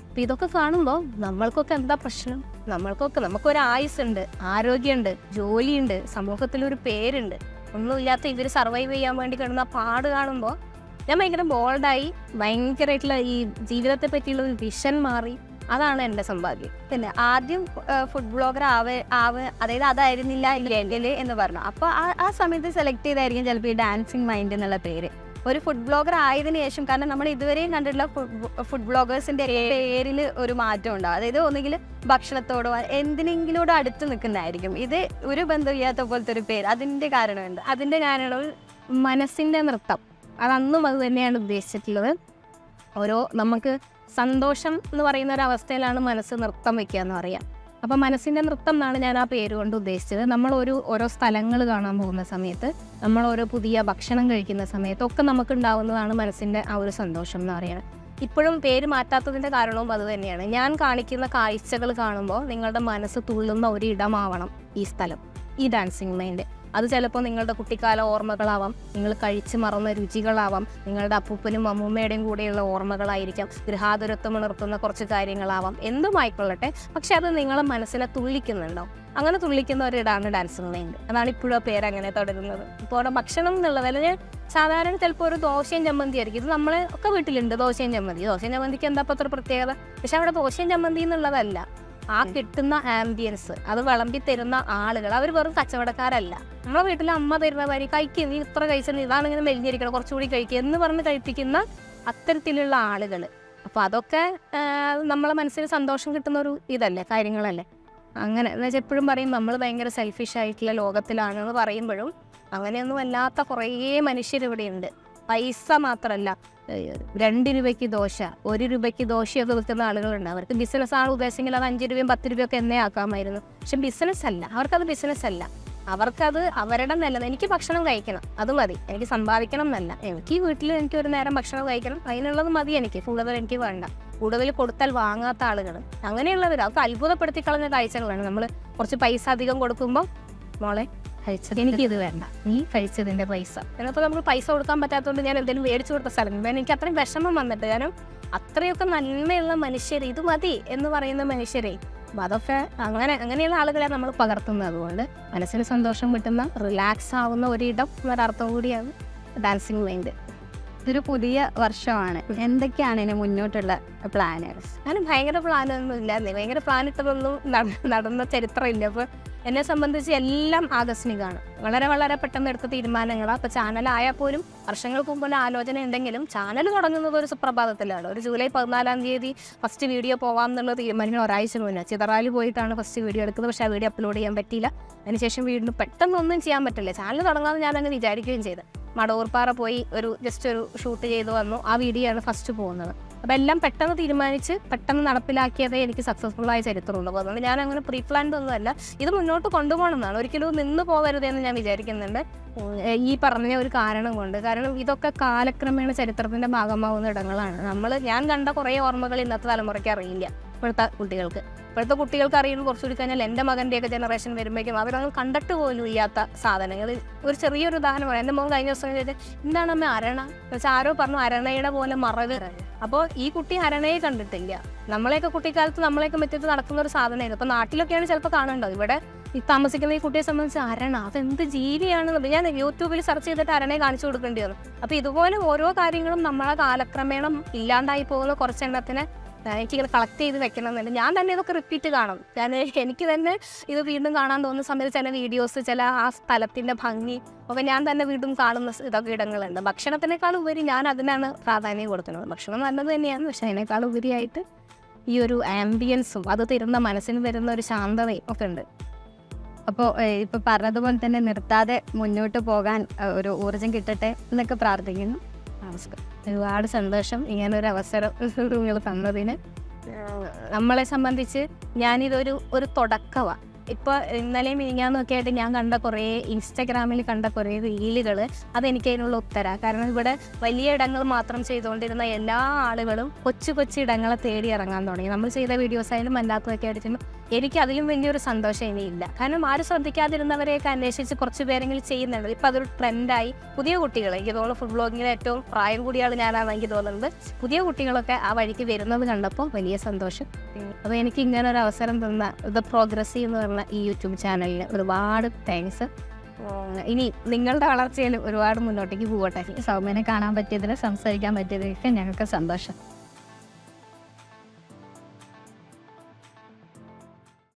അപ്പം ഇതൊക്കെ കാണുമ്പോൾ നമ്മൾക്കൊക്കെ എന്താ പ്രശ്നം? നമ്മൾക്കൊക്കെ നമുക്കൊരു ആയുസ്സുണ്ട് ആരോഗ്യമുണ്ട് ജോലിയുണ്ട് സമൂഹത്തിലൊരു പേരുണ്ട്. ഒന്നുമില്ലാത്ത ഇവർ സർവൈവ് ചെയ്യാൻ വേണ്ടി കിടന്ന പാട് കാണുമ്പോൾ ഞാൻ ഭയങ്കര ബോൾഡായി ഭയങ്കരമായിട്ടുള്ള ഈ ജീവിതത്തെ പറ്റിയുള്ള ഒരു വിഷൻ മാറി അതാണ് എന്റെ സമ്പാദ്യം പിന്നെ ആദ്യം ഫുഡ് ബ്ലോഗർ ആവ ആവ അതായത് അതായിരുന്നില്ല ഇല്ലെങ്കിൽ എന്ന് പറഞ്ഞു. അപ്പോൾ ആ ആ സമയത്ത് സെലക്ട് ചെയ്തായിരിക്കും ചിലപ്പോൾ ഈ ഡാൻസിങ് മൈൻഡ് എന്നുള്ള പേര്. ഒരു ഫുഡ് ബ്ലോഗർ ആയതിനു ശേഷം കാരണം നമ്മൾ ഇതുവരെയും കണ്ടിട്ടുള്ള ഫുഡ് ബ്ലോഗേഴ്സിന്റെ പേരിൽ ഒരു മാറ്റം ഉണ്ടാവും. അതായത് ഒന്നുകിൽ ഭക്ഷണത്തോടോ എന്തിനെങ്കിലോടോ അടുത്ത് നിൽക്കുന്നതായിരിക്കും. ഇത് ഒരു ബന്ധമില്ലാത്ത പോലത്തെ ഒരു പേര്. അതിന്റെ കാരണമുണ്ട്. അതിന്റെ കാരണം മനസ്സിന്റെ നൃത്തം. അത് അന്നും അത് തന്നെയാണ് ഉദ്ദേശിച്ചിട്ടുള്ളത്. ഓരോ നമുക്ക് സന്തോഷം എന്ന് പറയുന്ന ഒരു അവസ്ഥയിലാണ് മനസ്സ് നൃത്തം വെക്കുക എന്ന് പറയാം. അപ്പം മനസ്സിന്റെ നൃത്തം എന്നാണ് ഞാൻ ആ പേര് കൊണ്ട് ഉദ്ദേശിച്ചത്. നമ്മൾ ഒരു ഓരോ സ്ഥലങ്ങൾ കാണാൻ പോകുന്ന സമയത്ത് നമ്മൾ ഓരോ പുതിയ ഭക്ഷണം കഴിക്കുന്ന സമയത്തൊക്കെ നമുക്ക് ഉണ്ടാവുന്നതാണ് മനസ്സിന്റെ ആ ഒരു സന്തോഷം എന്ന് പറയുന്നത്. ഇപ്പോഴും പേര് മാറ്റാത്തതിന്റെ കാരണവും അത് തന്നെയാണ്. ഞാൻ കാണിക്കുന്ന കാഴ്ചകൾ കാണുമ്പോൾ നിങ്ങളുടെ മനസ്സ് തുള്ളുന്ന ഒരിടമാവണം ഈ സ്ഥലം ഈ ഡാൻസിങ് മൈൻഡ് അത് ചിലപ്പോൾ നിങ്ങളുടെ കുട്ടിക്കാല ഓർമ്മകളാവാം. നിങ്ങൾ കഴിച്ചു മറന്ന രുചികളാവാം. നിങ്ങളുടെ അപ്പൂപ്പനും അമ്മൂമ്മയുടെയും കൂടെയുള്ള ഓർമ്മകളായിരിക്കാം. ഗൃഹാതുരത്വം ഉണർത്തുന്ന കുറച്ച് കാര്യങ്ങളാവാം. എന്തുമായിക്കൊള്ളട്ടെ പക്ഷെ അത് നിങ്ങളെ മനസ്സിനെ തുള്ളിക്കുന്നുണ്ടോ? അങ്ങനെ തുള്ളിക്കുന്ന ഒരിടാണ് ഡാൻസ് മൈൻഡ് അതാണ് ഇപ്പോഴും ആ പേര് അങ്ങനെ തുടരുന്നത്. ഇപ്പോൾ അവിടെ ഭക്ഷണം എന്നുള്ളത് ഞാൻ സാധാരണ ചിലപ്പോൾ ഒരു ദോശയും ചമ്മന്തി ആയിരിക്കും. ഇത് നമ്മളെ ഒക്കെ വീട്ടിലുണ്ട്. ദോശയും ചമ്മന്തി. ദോശയും ചമ്മന്തിക്ക് എന്താ ഇപ്പോൾ അത്ര പ്രത്യേകത? പക്ഷെ അവിടെ ദോശയും ചമ്മന്തി എന്നുള്ളതല്ല. ആ കിട്ടുന്ന ആംബിയൻസ് അത് വിളമ്പി തരുന്ന ആളുകൾ അവർ വെറും കച്ചവടക്കാരല്ല. നമ്മളെ വീട്ടിൽ അമ്മ തരുന്ന വരി കഴിക്കുക നീ ഇത്ര കഴിച്ചാൽ ഇതാണ് ഇങ്ങനെ മെലിഞ്ഞിരിക്കണം കുറച്ചുകൂടി കഴിക്കുക എന്ന് പറഞ്ഞ് കഴിപ്പിക്കുന്ന അത്തരത്തിലുള്ള ആളുകൾ അപ്പോൾ അതൊക്കെ നമ്മളെ മനസ്സിന് സന്തോഷം കിട്ടുന്ന ഒരു ഇതല്ലേ കാര്യങ്ങളല്ലേ? അങ്ങനെ എന്ന് വെച്ചാൽ എപ്പോഴും പറയും നമ്മൾ ഭയങ്കര സെൽഫിഷ് ആയിട്ടുള്ള ലോകത്തിലാണെന്ന് പറയുമ്പോഴും അങ്ങനെയൊന്നും അല്ലാത്ത കുറേ മനുഷ്യരിവിടെയുണ്ട്. പൈസ മാത്രമല്ല രണ്ട് രൂപയ്ക്ക് ദോശ ഒരു രൂപയ്ക്ക് ദോശയൊക്കെ വിൽക്കുന്ന ആളുകളുണ്ട്. അവർക്ക് ബിസിനസ് ആണ് ഉദ്ദേശമെങ്കിൽ അത് അഞ്ച് രൂപയും പത്ത് രൂപയൊക്കെ എന്നേ ആക്കാമായിരുന്നു. പക്ഷെ ബിസിനസ് അല്ല. അവർക്കത് ബിസിനസ് അല്ല. അവർക്കത് അവരുടെ നില എനിക്ക് ഭക്ഷണം കഴിക്കണം. അത് മതി. എനിക്ക് സമ്പാദിക്കണം എന്നല്ല. എനിക്ക് വീട്ടിൽ എനിക്ക് ഒരു നേരം ഭക്ഷണം കഴിക്കണം. അതിനുള്ളത് മതി എനിക്ക്. കൂടുതൽ എനിക്ക് വേണ്ട. കൂടുതൽ കൊടുത്താൽ വാങ്ങാത്ത ആളുകൾ അങ്ങനെയുള്ളവർ അവർക്ക് അത്ഭുതപ്പെടുത്തി കളഞ്ഞ കാഴ്ചകളാണ് നമ്മൾ കുറച്ച് പൈസ അധികം കൊടുക്കുമ്പോൾ മോളെ കഴിച്ചത്. എനിക്ക് ഇത് വേണ്ട. നീ കഴിച്ചതിന്റെ പൈസ. ചിലപ്പോൾ നമുക്ക് പൈസ കൊടുക്കാൻ പറ്റാത്തതുകൊണ്ട് ഞാൻ എന്തെങ്കിലും മേടിച്ചു കൊടുത്ത സ്ഥലം. ഞാൻ എനിക്ക് അത്രയും വിഷമം വന്നിട്ട്. കാരണം അത്രയൊക്കെ നന്മയുള്ള മനുഷ്യർ ഇത് മതി എന്ന് പറയുന്ന മനുഷ്യരെ അതൊക്കെ അങ്ങനെ അങ്ങനെയുള്ള ആളുകളെ നമ്മൾ പകർത്തുന്നത്. അതുകൊണ്ട് മനസ്സിന് സന്തോഷം കിട്ടുന്ന റിലാക്സ് ആവുന്ന ഒരിടം എന്നൊരർത്ഥം കൂടിയാണ് ഡാൻസിങ് മൈൻഡ് ഇതൊരു പുതിയ വർഷമാണ്. എന്തൊക്കെയാണ് ഇനി മുന്നോട്ടുള്ള പ്ലാനുകൾ ഞാൻ ഭയങ്കര പ്ലാനൊന്നും ഇല്ലായിരുന്നു ഭയങ്കര പ്ലാൻ ഇട്ടതൊന്നും നട- നടന്ന ചരിത്രമില്ല. അപ്പോൾ എന്നെ സംബന്ധിച്ച് എല്ലാം ആകസ്മികമാണ്. വളരെ വളരെ പെട്ടെന്ന് എടുത്ത തീരുമാനങ്ങളാണ് അപ്പോൾ ചാനലായാൽ പോലും വർഷങ്ങൾക്ക് മുമ്പ് ആലോചന ഉണ്ടെങ്കിലും ചാനൽ തുടങ്ങുന്നത് ഒരു സുപ്രഭാതത്തിലാണ്. ഒരു ജൂലൈ പതിനാലാം തീയതി ഫസ്റ്റ് വീഡിയോ പോകാം എന്നുള്ള തീരുമാനം ഒരാഴ്ച മുന്നേ ചിതറാലി പോയിട്ടാണ് ഫസ്റ്റ് വീഡിയോ എടുക്കുന്നത്. പക്ഷേ ആ വീഡിയോ അപ്ലോഡ് ചെയ്യാൻ പറ്റിയില്ല. അതിനുശേഷം വീടിന് പെട്ടെന്നൊന്നും ചെയ്യാൻ പറ്റില്ല. ചാനൽ തുടങ്ങാമെന്ന് ഞാൻ അങ്ങ് വിചാരിക്കുകയും ചെയ്തു. മടവൂർപ്പാറ പോയി ഒരു ജസ്റ്റ് ഒരു ഷൂട്ട് ചെയ്ത് വന്നു. ആ വീഡിയോ ആണ് ഫസ്റ്റ് പോകുന്നത്. അപ്പോൾ എല്ലാം പെട്ടെന്ന് തീരുമാനിച്ച് പെട്ടെന്ന് നടപ്പിലാക്കിയതേ എനിക്ക് സക്സസ്ഫുൾ ചരിത്രമുള്ളൂ. അതുകൊണ്ട് ഞാൻ അങ്ങനെ പ്രീ പ്ലാൻഡ് ഒന്നുമല്ല. ഇത് മുന്നോട്ട് കൊണ്ടുപോകണമെന്നാണ്. ഒരിക്കലും നിന്ന് പോകരുതെന്ന് ഞാൻ വിചാരിക്കുന്നുണ്ട്. ഈ പറഞ്ഞ ഒരു കാരണം കൊണ്ട്. കാരണം ഇതൊക്കെ കാലക്രമേണ ചരിത്രത്തിന്റെ ഭാഗമാവുന്ന ഇടങ്ങളാണ്. നമ്മൾ ഞാൻ കണ്ട കുറേ ഓർമ്മകൾ ഇന്നത്തെ തലമുറയ്ക്ക് അറിയില്ല. ഇപ്പോഴത്തെ കുട്ടികൾക്ക്. ഇപ്പോഴത്തെ കുട്ടികൾക്ക് അറിയുന്നത് കുറച്ചുകൂടി കഴിഞ്ഞാൽ എന്റെ മകന്റെയൊക്കെ ജനറേഷൻ വരുമ്പോഴേക്കും അവരൊന്നും കണ്ടിട്ട് പോലും ഇല്ലാത്ത സാധനങ്ങൾ. ഒരു ചെറിയൊരു ഉദാഹരണം പറയാം. എന്റെ മോൻ കഴിഞ്ഞ ദിവസം ചോദിച്ചാൽ എന്താണ് അമ്മ അരണ? വെച്ചാൽ ആരോ പറഞ്ഞു അരണയുടെ പോലെ മറവ്. അപ്പോൾ ഈ കുട്ടി അരണയെ കണ്ടിട്ടില്ല. നമ്മളെയൊക്കെ കുട്ടിക്കാലത്ത് നമ്മളെയൊക്കെ മറ്റത്ത് നടക്കുന്ന ഒരു സാധനമായിരുന്നു. അപ്പോൾ നാട്ടിലൊക്കെയാണ് ചിലപ്പോൾ കാണേണ്ടത്. ഇവിടെ ഈ താമസിക്കുന്ന ഈ കുട്ടിയെ സംബന്ധിച്ച് അരണ അതെന്ത് ജീവിയാണെന്ന് ഞാൻ യൂട്യൂബിൽ സെർച്ച് ചെയ്തിട്ട് അരണയെ കാണിച്ചു കൊടുക്കേണ്ടി വന്നു. അപ്പോൾ ഇതുപോലെ ഓരോ കാര്യങ്ങളും നമ്മളെ കാലക്രമേണം ഇല്ലാണ്ടായി പോകുന്ന കുറച്ചെണ്ണത്തിനെ എനിക്കിങ്ങനെ കളക്ട് ചെയ്ത് വെക്കണം എന്നുണ്ട് ഞാൻ തന്നെ ഇതൊക്കെ റിപ്പീറ്റ് കാണും. ഞാൻ എനിക്ക് തന്നെ ഇത് വീണ്ടും കാണാൻ തോന്നുന്ന സമയത്ത് ചില വീഡിയോസ് ചില ആ സ്ഥലത്തിന്റെ ഭംഗി ഒക്കെ ഞാൻ തന്നെ വീണ്ടും കാണുന്ന ഇതൊക്കെ ഇടങ്ങളുണ്ട്. ഭക്ഷണത്തിനേക്കാൾ ഉപരി ഞാൻ അതിനാണ് പ്രാധാന്യം കൊടുക്കുന്നത്. ഭക്ഷണം നല്ലത് തന്നെയാണ്. പക്ഷെ അതിനേക്കാൾ ഉപരിയായിട്ട് ഈ ഒരു ആംബിയൻസും അത് തരുന്ന മനസ്സിന് വരുന്ന ഒരു ശാന്തതയും ഒക്കെ ഉണ്ട്. അപ്പോൾ ഇപ്പോൾ പറഞ്ഞതുപോലെ തന്നെ നിർത്താതെ മുന്നോട്ട് പോകാൻ ഒരു ഊർജം കിട്ടട്ടെ എന്നൊക്കെ പ്രാർത്ഥിക്കുന്നു. നമസ്കാരം ഒരുപാട് സന്തോഷം ഇങ്ങനെ ഒരു അവസരം നിങ്ങൾ തന്നതിന്. നമ്മളെ സംബന്ധിച്ച് ഞാനിതൊരു ഒരു തുടക്കമാണ് ഇപ്പോൾ ഇന്നലെയും മിനിങ്ങാന്നൊക്കെ ആയിട്ട് ഞാൻ കണ്ട കുറേ ഇൻസ്റ്റാഗ്രാമിൽ കണ്ട കുറേ റീലുകൾ അതെനിക്ക് അതിനുള്ള ഉത്തര. കാരണം ഇവിടെ വലിയ ഇടങ്ങൾ മാത്രം ചെയ്തുകൊണ്ടിരുന്ന എല്ലാ ആളുകളും കൊച്ചു കൊച്ചു ഇടങ്ങളെ തേടി ഇറങ്ങാൻ തുടങ്ങി. നമ്മൾ ചെയ്ത വീഡിയോസ് ആയാലും അല്ലാത്തതൊക്കെ ആയിട്ട് എനിക്ക് അതിലും വലിയൊരു സന്തോഷം ഇനിയില്ല. കാരണം ആരും ശ്രദ്ധിക്കാതിരുന്നവരെയൊക്കെ അന്വേഷിച്ച് കുറച്ച് പേരെങ്കിലും ചെയ്യുന്നുണ്ട്. ഇപ്പം അതൊരു ട്രെൻഡായി പുതിയ കുട്ടികൾ എനിക്ക് തോന്നുന്നു ഫുഡ് ബ്ലോഗിങ്ങിൽ ഏറ്റവും പ്രായം കൂടിയ ആൾ ഞാനാണ് എനിക്ക് തോന്നുന്നത് പുതിയ കുട്ടികളൊക്കെ ആ വഴിക്ക് വരുന്നത് കണ്ടപ്പോൾ വലിയ സന്തോഷം. അപ്പോൾ എനിക്ക് ഇങ്ങനെ ഒരു അവസരം തന്ന ദ പ്രോഗ്രസീവ് എന്ന് പറഞ്ഞ ഈ യൂട്യൂബ് ചാനലിന് ഒരുപാട് താങ്ക്സ് ഇനി നിങ്ങളുടെ വളർച്ചയിൽ ഒരുപാട് മുന്നോട്ടേക്ക് പോകട്ടെ. സൗമ്യനെ കാണാൻ പറ്റിയതിൽ സംസാരിക്കാൻ പറ്റിയതിലൊക്കെ ഞങ്ങൾക്ക് സന്തോഷം.